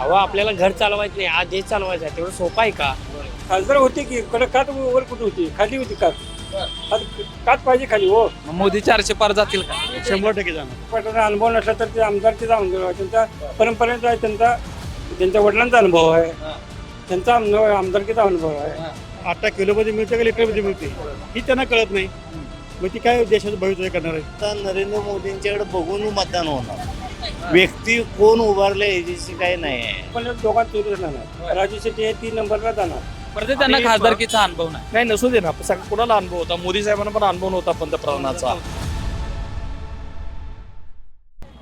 अहो आपल्याला घर चालवायचं नाही आज देश चालवायचं आहे तेवढं सोपं आहे का? खासदार होते की कडे कात वर कुठे होती? खाली होती कात. कात कात पाहिजे खाली हो. मग मोदी चारशे पार जातील का? शंभर टक्के जाणार. पटाचा अनुभव नसला तर ते आमदारचे जाऊन गेलो. त्यांचा परंपरेचा आहे त्यांचा त्यांच्या वडिलांचा अनुभव आहे. त्यांचा अनुभव आमदारकीचा अनुभव आहे. आठ किलोमध्ये मिळते का लिटरमध्ये मिळते? ही त्यांना कळत नाही. मग ती काय देशाचं भवितव्य करणार आहे? आता नरेंद्र मोदींच्याकडे बघून मतदान होणार. व्यक्ती कोण उभारले याची काही नाही आहे. पण दोघांत चोरीच राहणार राजू शेट्टी हे तीन नंबरला जाणार. परत त्यांना खासदारकीचा अनुभव नाही. नाही नसू दे ना. सग- कोणाला अनुभव होता? मोदी साहेबांना पण अनुभव नव्हता पंतप्रधानाचा.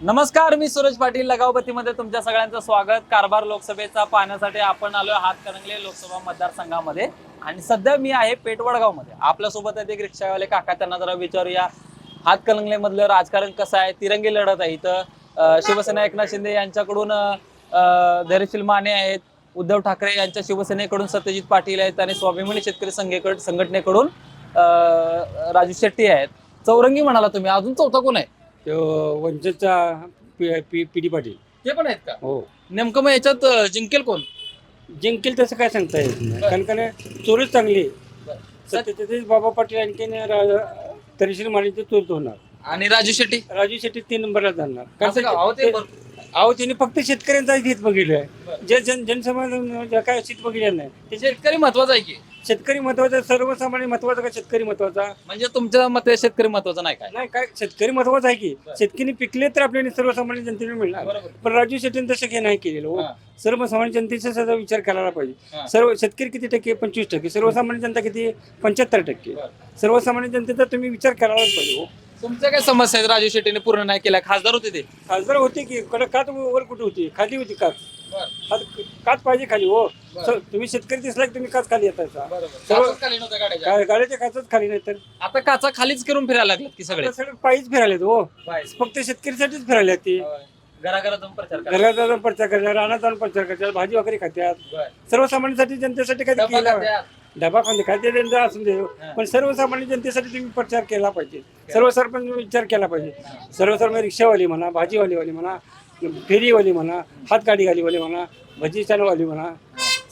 नमस्कार मी सूरज पाटील लगावपतीमध्ये तुमच्या सगळ्यांचं स्वागत. कारभार लोकसभेचा पाहण्यासाठी आपण आलोय हातकणंगले लोकसभा मतदारसंघामध्ये. आणि सध्या मी आहे पेटवडगावमध्ये. आपल्यासोबत आहेत एक रिक्षावाले. काका त्यांना जरा विचारूया. हातकणंगले मधलं राजकारण कसं आहे? तिरंगी लढत आहे इथं. शिवसेना एकनाथ शिंदे यांच्याकडून धैर्यशील माने आहेत. उद्धव ठाकरे यांच्या शिवसेनेकडून सत्यजित पाटील आहेत आणि स्वाभिमानी शेतकरी संघेकड संघटनेकडून राजू शेट्टी आहेत. चौरंगी म्हणाला तुम्ही. अजून चौथा कोण आहे? वंचितचा पी डी पाटील. ते पण आहेत का? हो. नेमकं मग याच्यात जिंकेल कोण? जिंकेल तसं काय सांगता नाही. कारण का चोरीच चांगली. सत्यजित बाबा पाटील आणखीन तरीशील मानेची चोरीच होणार. आणि राजू शेट्टी? राजू शेट्टी तीन नंबरला जाणार. असं का? अहो, ते ते- भरपूर- अहो त्यांनी फक्त शेतकऱ्यांचा हित बघितलंय. जे जन जनसमाज काय हित बघितलं नाही. ते शेतकरी महत्त्वाचा आहे की? शेतकरी महत्त्वाचा सर्वसामान्य महत्त्वाचा का शेतकरी महत्त्वाचा? म्हणजे तुमच्या मते शेतकरी महत्त्वाचा नाही काय? नाही काय शेतकरी महत्त्वाचा आहे की? शेतकरी पिकले तर आपल्याला सर्वसामान्य जनतेला मिळणार. पण राजू शेट्टीने तसं काही नाही केलेलं हो. हा. सर्वसामान्य जनतेचा सुद्धा विचार करायला पाहिजे. सर्व शेतकरी किती टक्के? पंचवीस टक्के. सर्वसामान्य जनता किती? पंच्याहत्तर टक्के. सर्वसामान्य जनतेचा तुम्ही विचार करायलाच पाहिजे हो. तुमच्या काय समस्या आहेत? राजू शेट्टीने पूर्ण नाही केल्या. खासदार होते ते. खासदार होते की कडे कात वर कुठे होती? खाली होती कात कात कात पाहिजे खाली हो. तुम्ही शेतकरी दिसला की तुम्ही कात खाली सर्व गा- गाड्याच्या काचच खाली नाही तर. आता काचा खालीच करून फिरायला लागलेत की सगळे? सगळे पायीच फिरायलेत हो. फक्त शेतकरीसाठीच फिरायला ती. घराघरात जाऊन प्रचार करा. घरात जाऊन प्रचार करतात रानात जाऊन प्रचार करतात भाजी वगैरे खात्यात. सर्वसामान्यांसाठी जनतेसाठी काही डबा केला. खात्यात. डबा खाते खाते त्यांचा असून दे. पण सर्वसामान्य जनतेसाठी तुम्ही प्रचार केला पाहिजे. सर्वसामान्य विचार केला पाहिजे. सर्वसामान्य रिक्षावाली म्हणा भाजीवालीवाली म्हणा फेरीवाली म्हणा हातगाडीवालीवाली म्हणा भजी चालवाली म्हणा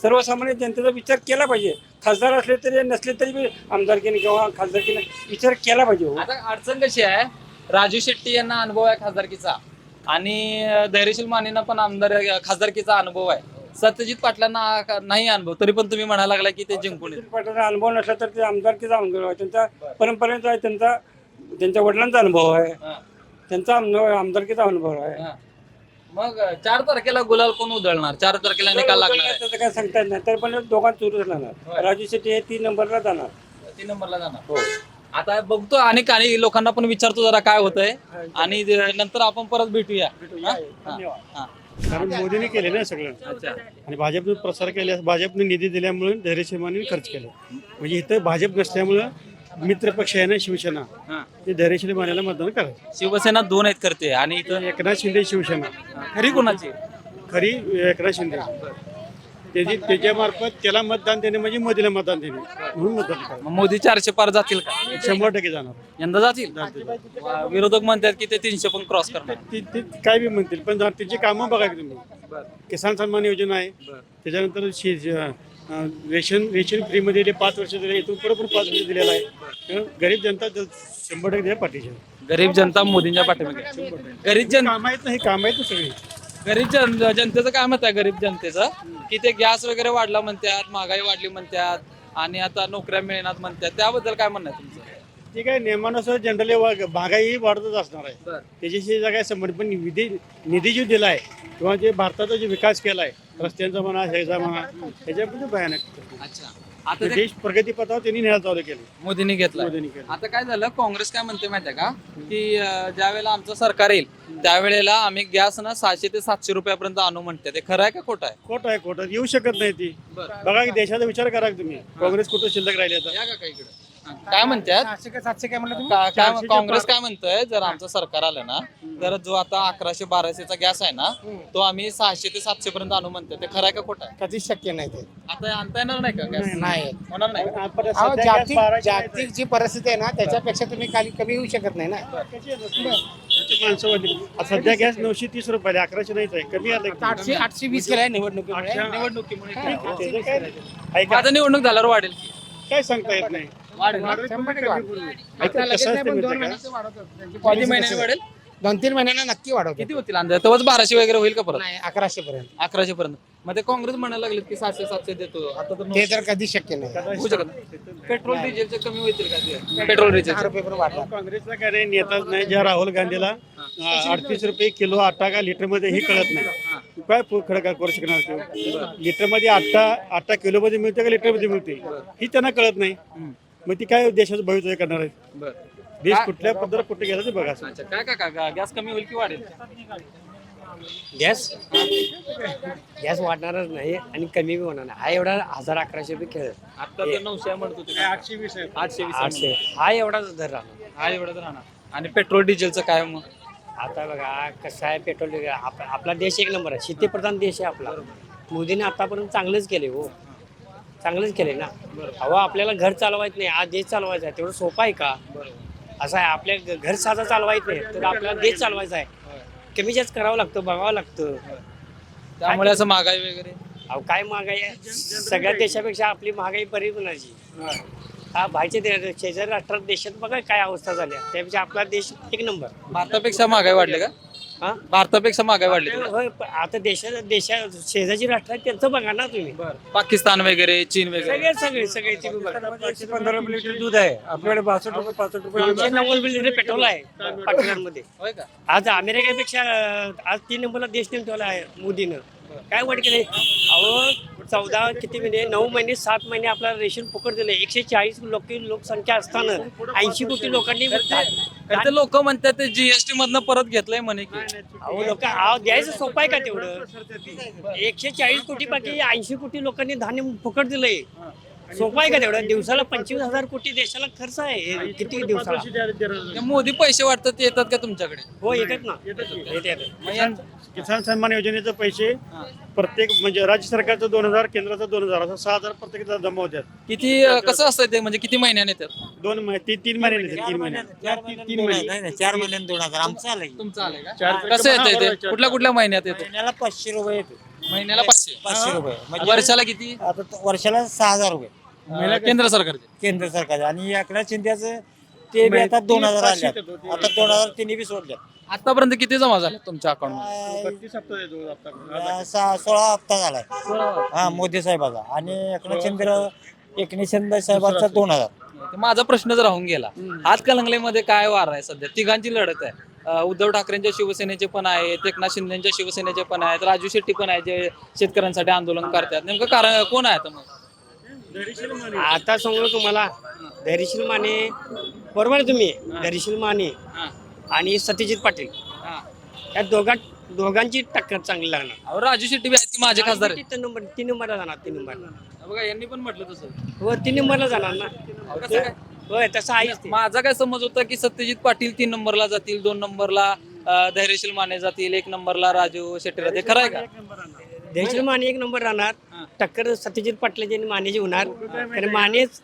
सर्वसामान्य जनतेचा विचार केला पाहिजे. खासदार असले तरी नसले तरी बी आमदारकीने किंवा खासदारकीने विचार केला पाहिजे हो. आता अडचण कशी आहे? राजू शेट्टी यांना अनुभव आहे खासदारकीचा. आणि धैर्यशील मानेंना पण आमदार खासदारकीचा अनुभव आहे. सत्यजित पाटलांना नाही अनुभव तरी पण तुम्ही म्हणायला लागला की ते जिंकून येतील. अनुभव नसला तर ते आमदारकीचा अनुभव आहे. त्यांचा परंपरेचा आहे त्यांचा त्यांच्या वडिलांचा अनुभव आहे. हा. त्यांचा अनुभव आमदारकीचा अनुभव आहे. हा. मग अं, चार तारखेला गुलाल कोण उधळणार? चार तारखेला निकाल लागणार आहे. त्याचं काय सांगता येत नाही. तर पण दोघांत चोरीच राहणार राजू शेट्टी हे तीन नंबरला जाणार. तीन नंबरला जाणार. हो. आता बघतो आणि काही लोकांना पण विचारतो जरा काय होतंय. आणि नंतर आपण परत भेटूया. हा? धन्यवाद. हा. कारण मोदीने केले ना सगळं. अच्छा. आणि भाजपने प्रसार केल्यास भाजपने निधी दिल्यामुळे धैर्यशीमाने खर्च केलं. म्हणजे इथं भाजप नसल्यामुळं मित्र पक्ष आहे ना शिवसेना. ते धैर्यशील मानेला मतदान करायचं. शिवसेना दोन आहेत करते आणि इथं एकनाथ शिंदे शिवसेना. खरी कोणाची? खरी एकनाथ शिंदे. त्याची त्याच्यामार्फत त्याला मतदान देणे म्हणजे मोदीला मतदान देणे. म्हणून मतदान करायचं मग मोदी चारशे पार जातील का? शंभर टक्के जाणार. यंदा जातील? वा, विरोधक म्हणतात की ते तीनशे पण क्रॉस करणार. ती ती काय बी म्हणतील पण त्यांची कामं बघा की तुम्ही. किसान सन्मान योजना आहे. त्याच्यानंतर शे- अं, रेशन रेशन फ्रीमध्ये ते पाच वर्ष दिले इथून पुढे पण पाच वर्ष दिलेलं आहे. त्यामुळे गरीब जनता जर शंभर टक्के द्या पाठीशी. गरीब जनता मोदींच्या पाठीमागे. गरीब जन कामं आहेत ना ही कामं आहेत ना सगळी. गरीब जन जनतेचं काय मत आहे गरीब जनतेचं. की ते गॅस वगैरे वाढला म्हणतात महागाई वाढली म्हणतात आणि आता नोकऱ्या मिळणार म्हणतात त्याबद्दल काय म्हणणं आहे तुमचं? ठीक आहे नियमानुसार जनरली महागाई वाढतच असणार आहे. त्याच्याशी जर काय संबंध पण निधी निधी जो दिला आहे किंवा जे भारताचा जो विकास केला आहे रस्त्यांचा म्हणा ह्याचा म्हणा ह्याच्याबद्दल भयानक. अच्छा. आता ते देश प्रगतीपथावर त्यांनी न्यायला चालू केलं. मोदींनी घेतला. मोदींनी केलं. आता काय झालं काँग्रेस काय म्हणते माहितीये का? की अं, ज्या वेळेला आमचं सरकार येईल त्यावेळेला आम्ही गॅस ना सहाशे ते सातशे रुपयापर्यंत आणू म्हणते. ते खरं आहे का खोटं आहे? खोट आहे खोट. येऊ शकत नाही ती. बरं. बघा की देशाचा विचार करा की तुम्ही. काँग्रेस कुठं शिल्लक राहिली आता? या का इकडे? काय म्हणतात? काय सातशे काय म्हणलं का- काय काँग्रेस काय म्हणतंय? जर आमचं सरकार आलं ना तर जो आता अकराशे बाराशेचा गॅस आहे ना तो आम्ही सहाशे ते सातशे पर्यंत आणू म्हणतोय. ते खरं आहे का खोटं आहे? कधीच शक्य नाही ते. आता आणता येणार नाही का गॅस? नाही. होणार नाही का? अहो, जागतिक नाही. जागतिक जी परिस्थिती आहे ना त्याच्यापेक्षा तुम्ही खाली कमी होऊ शकत नाही ना. माणसं वाढली सध्या गॅस नऊशे तीस रुपये अकराशे नाहीच आहे कमी आलं की. आठशे आठशे वीस केलाय निवडणुकीमुळे. निवडणुकीमुळे त्याचं काय? ऐका. निवडणूक झाल्यावर वाढेल की? काय सांगता येत नाही. पण दोन किती महिन्याने. वाढेल? तीन महिन्यांना नक्की वाढवतात. किती होतील अंदाज? तेव्हाच बाराशे वगैरे होईल का परत? नाही अकराशे पर्यंत. अकराशे पर्यंत मग ते काँग्रेस म्हणायला लागलेत की सातशे सातशे देतो. आता तर ते तर कधी शक्य नाही. होऊ शकत नाही. पेट्रोल डिझेलचे कमी होतील का ते? पेट्रोल डिझेल रुपये पण वाढला. काँग्रेसला काय नेताच नाही ज्या राहुल गांधीला. अडतीस रुपये किलो आटा का लिटरमध्ये हे कळत नाही. काय पु- खरं काय करू शकणार ते? लिटरमध्ये आटा आटा किलो मध्ये मिळते का लिटरमध्ये मिळते ही त्यांना कळत नाही. मग ती काय देशाचं भवितव्य करणार आहे? बरं. देश कुठल्या पद्धत कुठे गेला ते बघा. अच्छा काय का का गॅस कमी होईल की वाढेल? गॅस? गॅस वाढणारच नाही आणि कमी बी होणार नाही. हा एवढा हजार अकराशे रुपये खेळ. आता तर नऊशे म्हणत होते. आठशे वीस आठशे वीस आठशे. हा एवढाच दर राहणार. हा एवढं राहणार. आणि पेट्रोल डिझेलचं काय मग? आता बघा कसं आहे पेट्रोल आप- आपला देश एक नंबर आहे. शेतीप्रधान देश आहे आपला. मोदीने आतापर्यंत चांगलंच केले हो. चांगलंच केले ना. हवा आपल्याला घर चालवायचं नाही हा देश चालवायचा आहे तेवढं सोपं आहे का? असं आहे आपल्या घ- घर साधा चालवायचं नाही तर आपल्याला देश चालवायचा आहे. कमी जास्त करावं लागतं बघावं लागतं. त्यामुळे असं महागाई वगैरे? अहो काय महागाई आहे? सगळ्या देशापेक्षा आपली महागाई बरी कुणाची हा बाहेरच्या दे- शेजारी राष्ट्रात देशात बघा काय अवस्था झाल्या. त्यापेक्षा आपला देश एक नंबर. भारतापेक्षा महागाई वाढली का? हा? भारतापेक्षा महागाई वाढली का? होय प- आता देशा देशा शेजारी राष्ट्र आहेत त्यांचं बघा ना तुम्ही. पाकिस्तान वगैरे चीन वगैरे. सगळे सगळे सगळे तुम्ही बघा एकशे पंधरा रुपये लिटर दूध आहे. आपल्याकडे बासष्ट रुपये पासष्ट रुपये दोनशे नव्वद लिटर पेट्रोल आहे पाकिस्तानमध्ये. होय का? आज अमेरिकेपेक्षा अं, आज तीन नंबरला देश नेम ठेवला आहे मोदीनं. काय वाट केले अहो चौदा किती महिने नऊ महिने सात महिने आपल्याला रेशन फुकट दिले एकशे चाळीस लोक लोकसंख्या असताना ऐंशी कोटी लोकांनी तर ते लोक म्हणतात ते जीएसटी मधनं परत घेतलंय म्हणे की. अहो लोक अहो द्यायचं सोपं आहे का तेवढं? एकशे चाळीस कोटी पैकी ऐंशी कोटी लोकांनी धान्य फुकट दिलंय. सोपं आहे का तेवढं? दिवसाला पंचवीस हजार कोटी देशाला खर्च आहे. किती दिवसाला? ते मोदी पैसे वाटतात ते येतात का तुमच्याकडे? हो येतात ना. येतात. येतात मग किसान सन्मान योजनेचे पैसे प्रत्येक म्हणजे राज्य सरकारचं दोन हजार केंद्राचं दोन हजार असं सहा हजार प्रत्येक जमा होतात. किती अं, कसं असतं ते? म्हणजे किती महिन्याने येतात? दोन महि- तीन तीन महिने देतात, तीन महिने चार तीन तीन महिने चार महिन्यात दोन हजार. आमचं आलंय. तुमचं आलंय का? चार- कसं येतं हा, ते? बरोबर. कुठल्या कुठल्या महिन्यात येतो? महिन्याला पाचशे रुपये येतो. महिन्याला पाचशे. पाचशे रुपये. म्हणजे वर्षाला किती? आता तो वर्षाला सहा हजार रुपये. केंद्र सरकारचे. केंद्र सरकारचं. आणि एकनाथ शिंदेचं ते बी आता दोन हजार आले आता दोन हजार तिन्ही बी सोडले आतापर्यंत किती जमा झाले तुमच्या अकाउंट. सोळा हप्ता झालाय हा मोदी साहेबाचा. आणि एकनाथ शिंदे एकनाथ शिंदे साहेबांचा दोन हजार. माझा प्रश्न जर राहून गेला आज कलंगलेमध्ये काय वार आहे सध्या? तिघांची लढत आहे. अं, उद्धव ठाकरेंच्या शिवसेनेचे पण आहेत एकनाथ शिंदेच्या शिवसेनेचे पण आहेत राजू शेट्टी पण आहेत जे शेतकऱ्यांसाठी आंदोलन करतात. नेमकं कारण कोण आहे आता मग? आता सांगू तुम्हाला धैर्यशील माने. बरोबर आहे तुम्ही? धैर्यशील माने. आणि सत्यजित पाटील. या दोघां दोघांची टक्कर चांगली लागणार. अहो, राजू शेट्टी बी आहेत की माझे खासदार आहेत. तीन नंबर तीन नंबरला जाणार तीन नंबरला बघा यांनी पण म्हटलं तसं. हो तीन नंबरला जाणार ना. कसं काय? होय तसं आहेच ते. माझा काय समज होता की सत्यजित पाटील तीन नंबरला जातील दोन नंबरला अं, धैर्यशील माने जातील एक नंबरला राजू शेट्टी राहतील खरं आहे का? धैर्यशील माने एक नंबर राहणार टक्कर सत्यजित पाटलाची आणि मानेची होणार कारण मानेच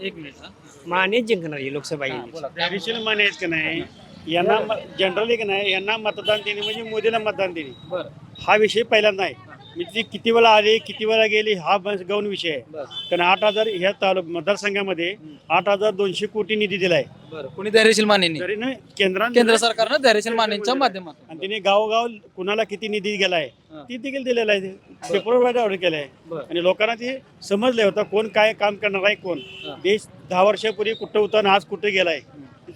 एक मिनिट हा. मानेच जिंकणार ही लोकसभा ही धैर्यशील माने आहेत का नाही? यांना जनरली का नाही यांना मतदान देणे म्हणजे मोदीला मतदान देणे. बरं. हा विषय पहिल्यांदा आहे. मी ती किती वेळा आली किती वेळा गेली हा बस गौण विषय आहे. कारण आठ हजार ह्या तालुक मतदारसंघामध्ये आठ हजार दोनशे कोटी निधी दिलाय. बरं. कुणी धैर्यशील मानेंनी? तरी ना केंद्राने केंद्र सरकारनं धैर्यशील मानेंच्या माध्यमातून. आणि तिने गावोगाव कुणाला किती निधी गेलाय हा. ती देखील दिलेला आहे. पेपरवर ऑर्डर केलाय. बरं. आणि लोकांना ते समजले होतं कोण काय काम करणार आहे कोण. हा. देश दहा वर्षापूर्वी कुठं होता आणि आज कुठे गेलाय.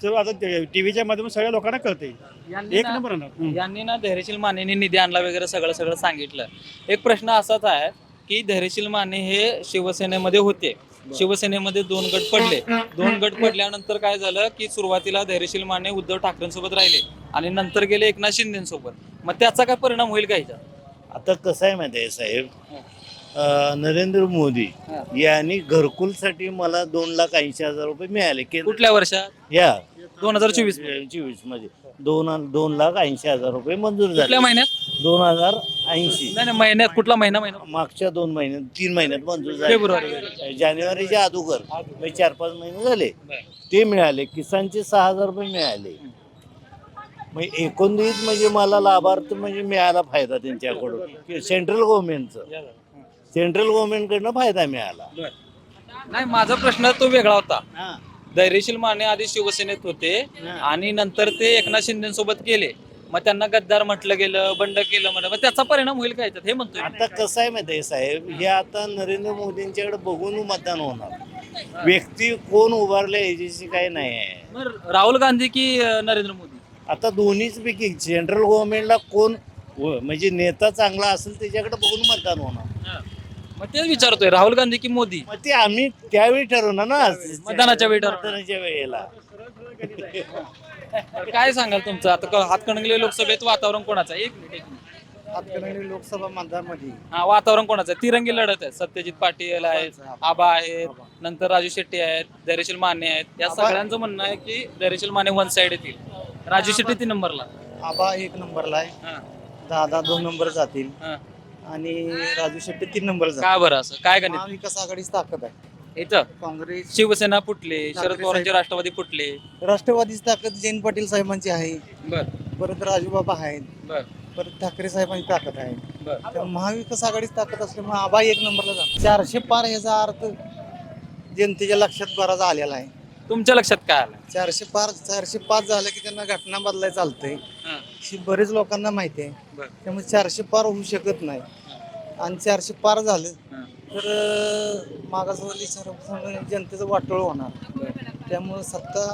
सर्व आता टीव्हीच्या माध्यमातून सगळ्या लोकांना कळते यांनी एक ना- नंबर. हम्म. यांनी ना धैर्यशील मानेने निधी आणला वगैरे सगळं सगळं सांगितलं. एक प्रश्न असाच आहे की धैर्यशील माने हे शिवसेनेमध्ये होते. शिवसेनेमध्ये दोन गट पडले. दोन गट पडल्यानंतर काय झालं की सुरुवातीला धैर्यशील माने उद्धव ठाकरेंसोबत राहिले आणि नंतर गेले एकनाथ शिंदेसोबत. मग त्याचा काय परिणाम होईल का ह्याच्यात? आता कसं आहे माहिती आहे साहेब? अं, नरेंद्र मोदी हा. यांनी घरकुलसाठी मला दोन लाख ऐंशी हजार रुपये मिळाले. केंद्र कुठल्या वर्षात? या. दोन हजार चोवीस चोवीसमध्ये. दोन दोन लाख ऐंशी हजार रुपये मंजूर झाले. कुठल्या महिन्यात? दोन हजार ऐंशी. नाही नाही महिन्यात कुठला महिना महिना? मागच्या दोन महिन्यात तीन महिन्यात मंजूर झाले. फेब्रुवारी. जानेवारीच्या अगोदर म्हणजे चार पाच महिने झाले. ते मिळाले किसानचे सहा हजार रुपये मिळाले. म्हणजे एकंदरीत म्हणजे मला लाभार्थ म्हणजे मिळाला फायदा त्यांच्याकडून सेंट्रल गव्हर्नमेंटचं सेंट्रल गव्हर्नमेंटकडनं फायदा मिळाला. नाही माझा प्रश्न तो वेगळा होता. धैर्यशील माने आधी शिवसेनेत होते आणि नंतर ते एकनाथ शिंदे सोबत गेले. मग त्यांना गद्दार म्हटलं गेलं बंड केलं म्हटलं. मग त्याचा परिणाम होईल काय? हे म्हणतोय मी. आता कसं आहे माहिती आहे साहेब? हे आता नरेंद्र मोदींच्याकडे बघून मतदान होणार. व्यक्ती कोण उभारले याच्याशी काही नाही आहे. राहुल गांधी की नरेंद्र मोदी? आता दोन्हीच पैकी सेंट्रल गव्हर्नमेंटला कोण म्हणजे नेता चांगला असेल त्याच्याकडे बघून मतदान होणार. मग तेच विचारतोय राहुल गांधी की मोदी? मग ते आम्ही त्यावेळी ठरवणार ना. मतदानाच्या वेळी ठरवणार. मतदानाच्या वेळेला. काय सांगाल तुमचं? आता क- हातकणंगले लोकसभेत वातावरण कोणाचं आहे? एक मिनिट एक मिनिट. हातकणंगले लोकसभा मतदारमध्ये हा वातावरण कोणाचं आहे? तिरंगी लढत आहे. सत्यजित पाटील आहेत आबा आहेत नंतर राजू शेट्टी आहेत धैर्यशील माने आहेत. या सगळ्यांचं म्हणणं आहे की धैर्यशील माने वन साइड येतील. राजू शेट्टी तीन नंबरला. आबा एक नंबरला आहे. हा, दादा दोन नंबर जातील. हा. आणि राजू शेट्टी तीन नंबर का बरं असं? काय गणित? महाविकास आघाडीच ताकद आहे. इथं? काँग्रेस शिवसेना फुटली शरद पवारांचे. राष्ट्रवादी फुटले. राष्ट्रवादीची ताकद जयंत पाटील साहेबांची आहे. बर. परत राजूबाबा आहेत. बर. परत ठाकरे साहेबांची ताकद आहे. बर. तर महाविकास आघाडीच ताकद असल्यामुळे आबा एक नंबरला जातो चारशे पार याचा अर्थ जनतेच्या लक्षात बराच आलेला आहे. तुमच्या लक्षात काय आलं चारशे पार चारशे पाच झालं की त्यांना घटना बदलाय चालतंय. हा, ही बरेच लोकांना माहिती आहे. त्यामुळे चारशे पार होऊ शकत नाही. आणि चारशे पार झालं तर अं, मागासवर्गीय सर्वसामान्य जनतेचं वाटोळ होणार. त्यामुळे सत्ता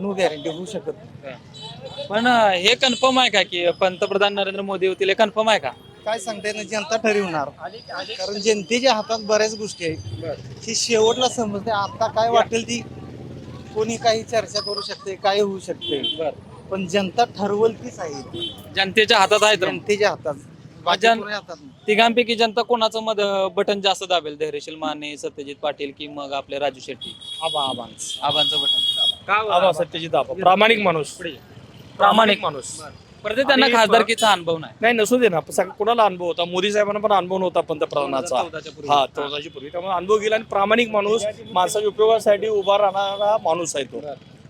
नो गॅरंटी होऊ शकत नाही. पण हे कन्फर्म आहे का की पंतप्रधान नरेंद्र मोदी होतील हे कन्फर्म आहे का? काय सांगता नाही जनता ठरवणार कारण जनतेच्या हातात बऱ्याच गोष्टी आहेत. ही शेवटला समजते आता काय वाटेल ती कोणी काही चर्चा करू शकते काय होऊ शकते. पण जनता ठरवल तीच आहे. जनतेच्या हातात आहे तर जनतेच्या हातात. बाकी जन- कोणी हातात नाही. तिघांपैकी जनता कोणाचं मत बटन जास्त दाबेल? धैर्यशील माने सत्यजित पाटील की मग आपले राजू शेट्टी? आबा आबांच. आबांचं बटन का आबा सत्यजित आबा. प्रामाणिक माणूस. प्रामाणिक माणूस. परत त्यांना आणि- खासदारकीचा अनुभव नाही. नाही नसू दे ना. सग- कोणाला अनुभव होता? मोदी साहेबांना पण अनुभव नव्हता पंतप्रधानाचा 2014 पूर्वी. हा चौदाची पूर्वी. त्यामुळे अनुभव गेला आणि प्रामाणिक माणूस माणसाच्या उपयोगासाठी उभा राहणारा माणूस आहे तो.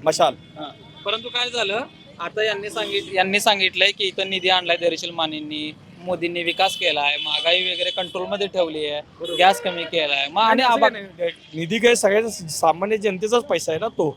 मशाल. हा. परंतु काय झालं? आता यांनी सांगित यांनी सांगितलंय की इथं निधी आणलाय धैर्यशील मानेंनी मोदींनी विकास केलाय महागाई वगैरे कंट्रोलमध्ये ठेवली आहे गॅस कमी केलाय. मग आणि आबा- निधी काय सगळ्या सामान्य जनतेचाच पैसा आहे ना तो.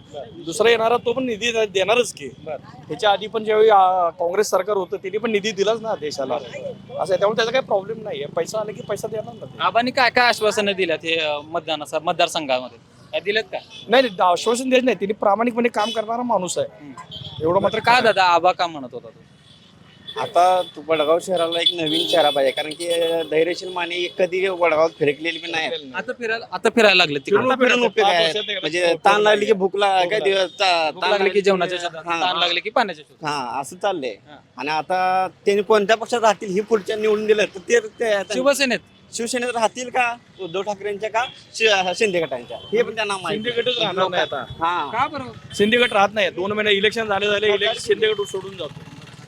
दुसरा येणारा तो पण निधी देणारच की. त्याच्या आधी पण ज्यावेळी आ, काँग्रेस सरकार होतं त्यांनी पण निधी दिलाच ना देशाला. असं आहे. त्यामुळे त्याचा काही प्रॉब्लेम नाही पैसा आला की पैसा देणार ना ते. आबांनी काय काय आश्वासनं दिल्यात हे अं, मतदानाचा मतदारसंघामध्ये? काय दिलेत का? नाही नाही, आश्वासन देत नाही. त्यांनी प्रामाणिकपणे काम करणारा माणूस आहे. एवढं मात्र का दादा आबा का म्हणत होता तो? आता तू वडगाव शहराला एक नवीन चेहरा पाहिजे कारण की अं, धैर्यशील माने कधी वडगावात फिरकलेली बी नाही. आता फिरायला आता फिरायला लागले तिकडे. आता फिरून उपयोग पाच आहे म्हणजे ताण लागली की भूक लाग काय दिवस ता- ताण लागली की जेवणाच्या शोधात. हा, ताण लागले की पाण्याच्या शोधात. हा असं चाललंय. हा. आणि आता त्यांनी कोणत्या पक्षात राहतील ही पुढच्या निवडून दिलं तर ते- ते आता शिवसेनेत. शिवसेनेत राहतील का? उद्धव ठाकरेंच्या का? शि- शिंदे गटांच्या. हे पण त्यांना माहिती शिंदेगडच राहणार नाही आता. हा. का बरं? शिंदेगड राहत नाही. दोन महिने इलेक्शन झाले झाले इलेक्शन शिंदेगड सोडून जातो.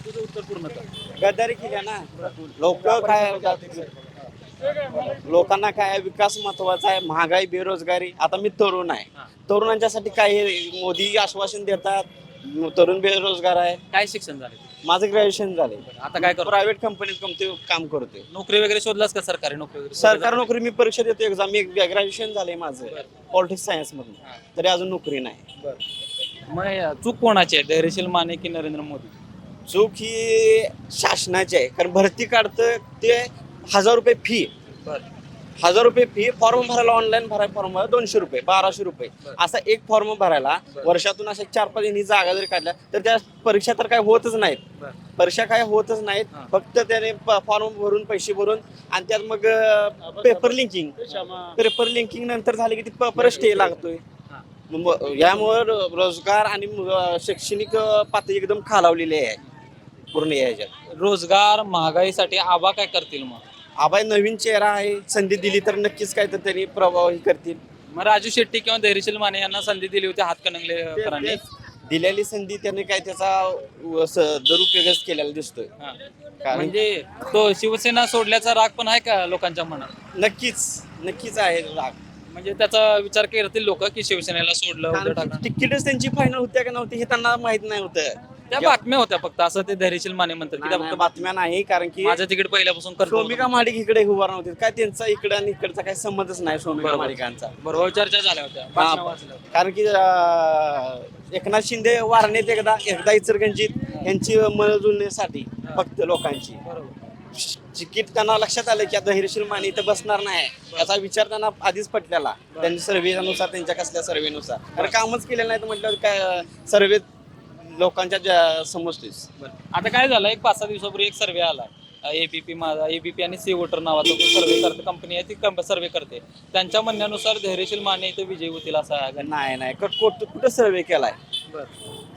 तुझं उत्तर पूर्ण कर. गद्दारी केल्या ना? लोक काय लोकांना काय विकास महत्त्वाचा आहे? महागाई बेरोजगारी. आता मी तरुण आहे. तरुणांच्यासाठी काय हे मोदी आश्वासन देतात. तरुण बेरोजगार आहे. काय शिक्षण झाले? माझं ग्रॅज्युएशन झाले आता काय करतो प्रायव्हेट कंपनीत कंपनी काम करतोय. नोकरी वगैरे शोधलास का सरकारी नोकरी वगैरे? सरकारी नोकरी मी परीक्षा देतो एक्झाम मी ग्रॅज्युएशन झालंय माझं. पॉलिटिक्स सायन्स मधून. तरी अजून नोकरी नाही. मग चूक कोणाची आहे? धैर्यशील माने की नरेंद्र मोदी? चूक ही शासनाची आहे. कारण भरती काढतं ते हजार रुपये फी हजार रुपये फी फॉर्म भरायला ऑनलाईन भरायला फॉर्म दोनशे रुपये बाराशे रुपये. असा एक फॉर्म भरायला वर्षातून अशा चार पाच यांनी जागा जरी काढल्या तर त्या परीक्षा तर काय होतच नाहीत. परीक्षा काय होतच नाहीत. हा. फक्त त्याने फॉर्म भरून पैसे भरून आणि त्यात मग पेपर लिंकिंग पेपर लिंकिंग नंतर झाले की ती प- परत स्टे लागतोय. हा. यामुळे रोजगार आणि शैक्षणिक पातळी एकदम खालावलेली आहे. पूर्ण या ह्याच्यात रोजगार महागाईसाठी आबा काय करतील मग? आबाई नवीन चेहरा आहे संधी दिली तर नक्कीच काय तर त्यांनी प्रभावी करतील. मग राजू शेट्टी किंवा धैर्यशील माने यांना संधी दिली होती हातकणंगलेकरांनी दिलेली संधी त्यांनी काय त्याचा स- दुरुपयोगच केलेला दिसतोय. कारण म्हणजे तो शिवसेना सोडल्याचा राग पण आहे का लोकांच्या मनात? नक्कीच नक्कीच आहे राग. म्हणजे त्याचा विचार करतील लोक की शिवसेनेला सोडलं उद्धव कारण ठाकरे की तिकीटच त्यांची फायनल होत्या का नव्हती हे त्यांना माहीत नाही होतं. त्या बातम्या होत्या फक्त असं ते धैर्यशील माने म्हणतात की त्या फक्त बातम्या नाही कारण की माझं तिकीट पहिल्यापासून confirm शोमिका माडिक इकडे उभा नव्हते काय त्यांचा इकडे आणि इकडचा काही संबंधच नाही शोमिका बरोबर. माडिकांचा. बरोबर चर्चा झाल्या होत्या. बातम्या वाचल्या होत्या. कारण की अं, एकनाथ शिंदे वारण्यात एकदा एकदा इचरगंजीत यांची मन जुळण्यासाठी फक्त लोकांची. तिकीट त्यांना लक्षात आलं की आता धैर्यशील माने इथं बसणार नाही. याचा विचार त्यांना आधीच पटलेला. त्यांनी सर्वेनुसार त्यांच्या कसल्या सर्वेनुसार कारण कामच केलेलं नाही तर म्हटलं काय सर्वे लोकांच्या ज्या समजतेच आता काय झालं एक पाच सहा दिवसापूर्वी एक सर्वे आला. एबीपी माझा एबीपी आणि सी वोटर नावाचा जो सर्वे करते कंपनी आहे ती सर्वे करते. त्यांच्या म्हणण्यानुसार धैर्यशील माने इथे विजयी होतील असं आहे नाही नाही. कुठं कुठं- कुठं सर्वे केलाय?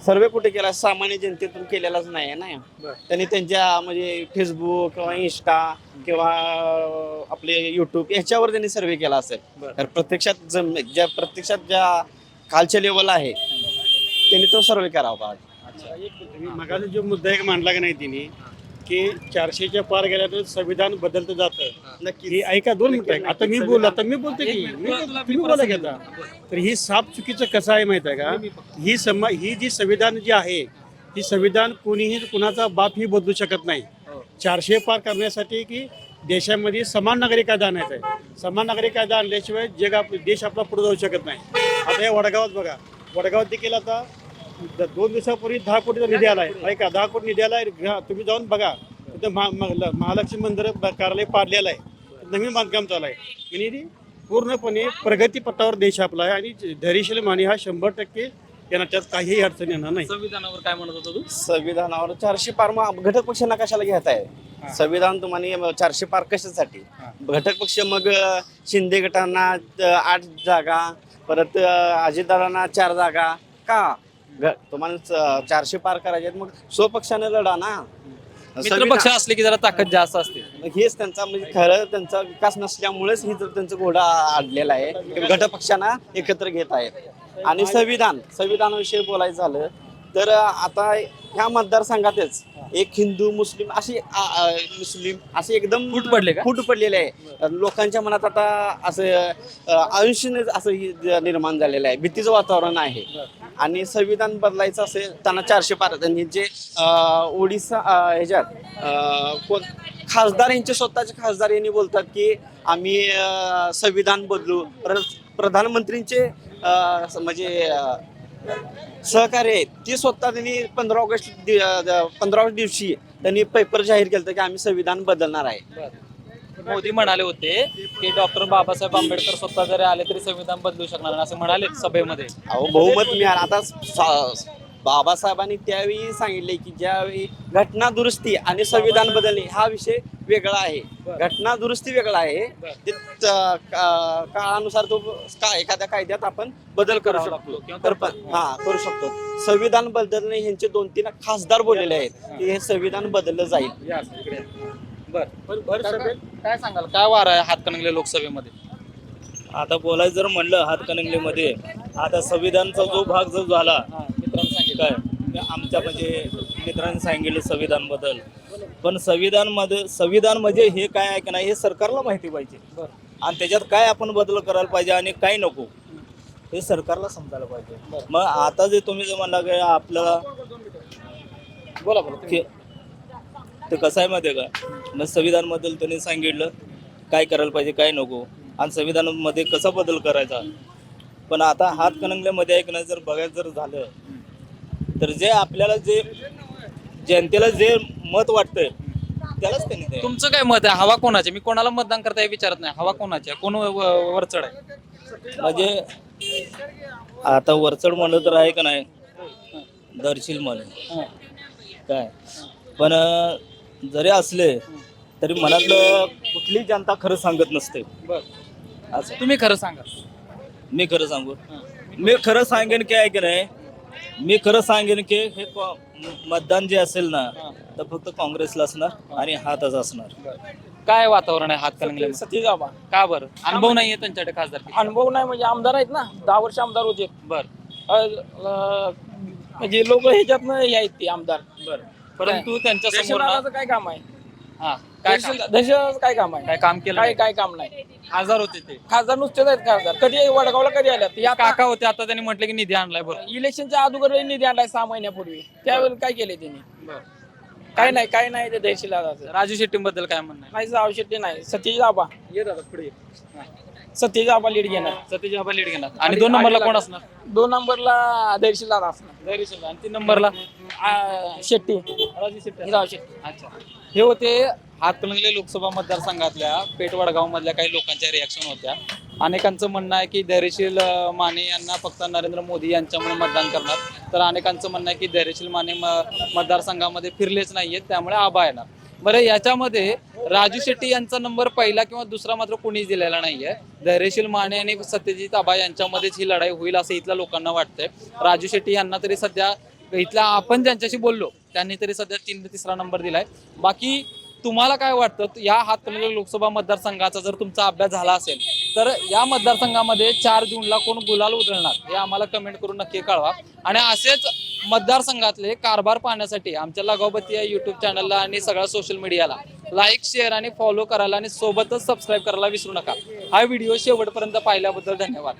सर्वे कुठे केला सामान्य जनतेतून केलेलाच नाही ना. त्यांनी त्यांच्या म्हणजे फेसबुक किंवा इंस्टा किंवा आपले युट्यूब याच्यावर त्यांनी सर्वे केला असेल. तर प्रत्यक्षात जम ज्या प्रत्यक्षात ज्या खालच्या लेवल आहे त्यांनी तो सर्वे करावा मगाचा जो मुद्दा एक मांडला का नाही तिने की चारशेच्या पार गेल्यानंतर संविधान बदलतं जातं. नक्की ही ऐका दोन मिनिटं. आता मी बोल आता मी बोलतो की मी बोल- तुम्ही बोला आता. तर ही साप चुकीचं कसं आहे माहीत आहे का? ही समा ही जी संविधान जी आहे ही संविधान कोणीही कुणाचा बाप ही बदलू शकत नाही. चारशे पार करण्यासाठी की देशामध्ये समान नागरिक कायदा आणायचा आहे समान नागरिक कायदा आणल्याशिवाय जग आप देश आपला पुढे जाऊ शकत नाही. आता या वडगावात बघा. वडगावात देखील आता द- दोन दिवसापूर्वी दहा कोटीचा निधी आलाय ऐका दहा कोटी निधी आलाय घ्या, तुम्ही जाऊन बघा. तिथं महा- महा- महालक्ष्मी मंदिर ब- कार्यालय पाडलेलं आहे. नवीन बांधकाम चालू आहे. आणि ती पूर्णपणे प्रगतीपथावर देश आपला आहे आणि धैर्यशील माने हा शंभर टक्के येणार त्यात काहीही अडचण येणार नाही. संविधानावर काय म्हणत होता तू? संविधानावर चारशे पार मग घटक पक्षांना कशाला घेताय संविधान तुम्हाला चारशे पार कशासाठी? घटक पक्ष मग अं, शिंदे गटांना अं, आठ जागा परत अजितदादांना चार जागा. का? घ- तुम्हाला च- चारशे पार करायचे आहेत, मग स्वपक्षाने लढा ना. पक्ष असले की जरा ताकद जास्त असते. मग हेच त्यांचा म्हणजे खरं त्यांचा विकास नसल्यामुळेच ही जर त्यांचा घोडा आडलेला आहे. की घटक पक्षांना एकत्र घेत आहेत. आणि संविधान संविधानाविषयी बोलायचं झालं तर आता ह्या मतदारसंघातच एक हिंदू मुस्लिम असे मुस्लिम असे एकदम फूट पडले का? फूट पडलेले आहे. लोकांच्या मनात आता असं आयुष्य असं निर्माण झालेलं आहे. भीतीचं वातावरण आहे. आणि संविधान बदलायचं असेल त्यांना चारशे पार त्यांनी जे ओडिसा ह्याच्यात कोण खासदार यांचे स्वतःचे खासदार यांनी बोलतात की आम्ही संविधान बदलू. परत प्रधानमंत्रींचे म्हणजे सहकार्य आहेत. ते स्वतः त्यांनी पंधरा ऑगस्ट पंधरा ऑगस्ट दिवशी त्यांनी पेपर जाहीर केलं की आम्ही संविधान बदलणार आहे. मोदी म्हणाले होते की डॉक्टर बाबासाहेब आंबेडकर स्वतः जरी आले तरी संविधान बदलू शकणार नाही असं म्हणाले सभेमध्ये. अहो बहुमत मिळालं. आता सा- बाबासाहेबांनी त्यावेळी सांगितले की ज्यावेळी घटना दुरुस्ती आणि संविधान बदलणे हा विषय वेगळा आहे. घटना दुरुस्ती वेगळा आहे. ते काळानुसार तो का एखाद्या कायद्यात आपण बदल करू शकतो. तर हा करू शकतो. संविधान बदलणे ह्यांचे दोन तीन खासदार बोललेले आहेत. की हे संविधान बदललं जाईल. काय सांगाल? काय वार आहे हातकणंगले लोकसभेमध्ये? आता बोलायचं जर म्हणलं हातकणंगलेमध्ये आता संविधानचा जो भाग जो झाला मित्रांनी सांगितलं. काय? आमच्या म्हणजे मित्रांनी सांगितलं संविधान बदल. पण संविधानमध्ये संविधान म्हणजे हे काय आहे का नाही हे सरकारला माहिती पाहिजे. आणि त्याच्यात काय आपण बदल करायला पाहिजे आणि काय नको हे सरकारला समजायला पाहिजे. मग आता जे तुम्ही जे म्हणला की आपल्याला बोला बोला ते कसं आहे माहिती का? मग संविधानबद्दल त्यांनी सांगितलं काय करायला पाहिजे काय नको. आणि संविधानामध्ये कसा बदल करायचा? पण आता हातकणंगल्यामध्ये एक ना जर बघायचं जर झालं तर जे आपल्याला जे जनतेला जे मत वाटतंय त्यालाच त्यांनी. तुमचं काय मत आहे? हवा कोणाची? मी कोणाला मतदान करता हे विचारत नाही. हवा कोणाची आहे? कोण व- व- वरचढ आहे? म्हणजे आता वरचढ म्हणलं तर आहे का नाही? दर्शील म्हणे काय? पण अं, जरी असले तरी मनातलं कुठली जनता खरं सांगत नसते. असं तुम्ही खरं सांगा. मी खरं सांगू? मी खरं सांगेन की आहे की नाही? मी खरं सांगेन की हे को- मतदान जे असेल ना तर फक्त काँग्रेसला असणार आणि हातच असणार. काय वातावरण आहे हातकणंगले सतीश आबा का बरं? अनुभव नाहीये त्यांच्याकडे खासदार अनुभव नाही म्हणजे आमदार आहेत ना. दहा वर्ष आमदार होते. बर. अ, म्हणजे लोक ह्याच्यातनं हे आहेत ते आमदार. बर. परंतु त्यांच्यासमोर काय काम आहे? हा. काय काम- देशाचं काय काम आहे? काय काम केलं काय नाही? काय काम नाही? खासदार होते ते. खासदार नुसतेच आहेत खासदार. कधी वडगावला कधी आल्यात? या काका होते आता त्यांनी म्हटलं की निधी आणलाय बरं. इलेक्शनच्या अगोदर निधी आणलाय सहा महिन्यापूर्वी. त्यावेळी काय केले त्यांनी? काय नाही काय नाही ते देशीलादाचं राजू शेट्टी बद्दल काय म्हणणं आहे? नाही आवश्यक नाही. सतीश आबा दादा पुढे. सतीश आबा लीड घेणार. सतीश बाबा लीड घेणार. आणि दोन नंबरला कोण असणार? दोन नंबरला देशीलाद असणार. धैर्यशील आणि तीन नंबरला आ, शेट्टी. राजू शेट्टी. शेट्टी. अच्छा. हे होते हातकणंगले लोकसभा मतदारसंघातल्या पेटवडगाव मधल्या काही लोकांच्या रिॲक्शन होत्या. अनेकांचं म्हणणं आहे की धैर्यशील अं, माने यांना फक्त नरेंद्र मोदी यांच्यामुळे मतदान करणार. तर अनेकांचं म्हणणं आहे की धैर्यशील माने म- मतदारसंघामध्ये फिरलेच नाहीयेत त्यामुळे आबा येणार. बरं याच्यामध्ये राजू शेट्टी यांचा नंबर पहिला किंवा दुसरा मात्र कोणीच दिलेला नाहीये. धैर्यशील माने आणि सत्यजित आबा यांच्यामध्येच ही लढाई होईल असं इथल्या लोकांना वाटतंय. राजू शेट्टी यांना तरी सध्या इथला आपण ज्यांच्याशी बोललो त्यांनी तरी सध्या तीन तिसरा नंबर दिलाय. बाकी तुम्हाला काय वाटतं? या हातकणंगले लोकसभा मतदारसंघाचा जर तुमचा अभ्यास झाला असेल तर या मतदारसंघामध्ये चार जूनला कोण गुलाल उधळणार हे आम्हाला कमेंट करून नक्की कळवा. आणि असेच मतदारसंघातले कारभार पाहण्यासाठी आमच्या लगावबती या युट्यूब चॅनलला आणि सगळ्या सोशल मीडियाला लाईक शेअर आणि फॉलो करायला आणि सोबतच सबस्क्राईब करायला विसरू नका. हा व्हिडिओ शेवटपर्यंत पाहिल्याबद्दल धन्यवाद.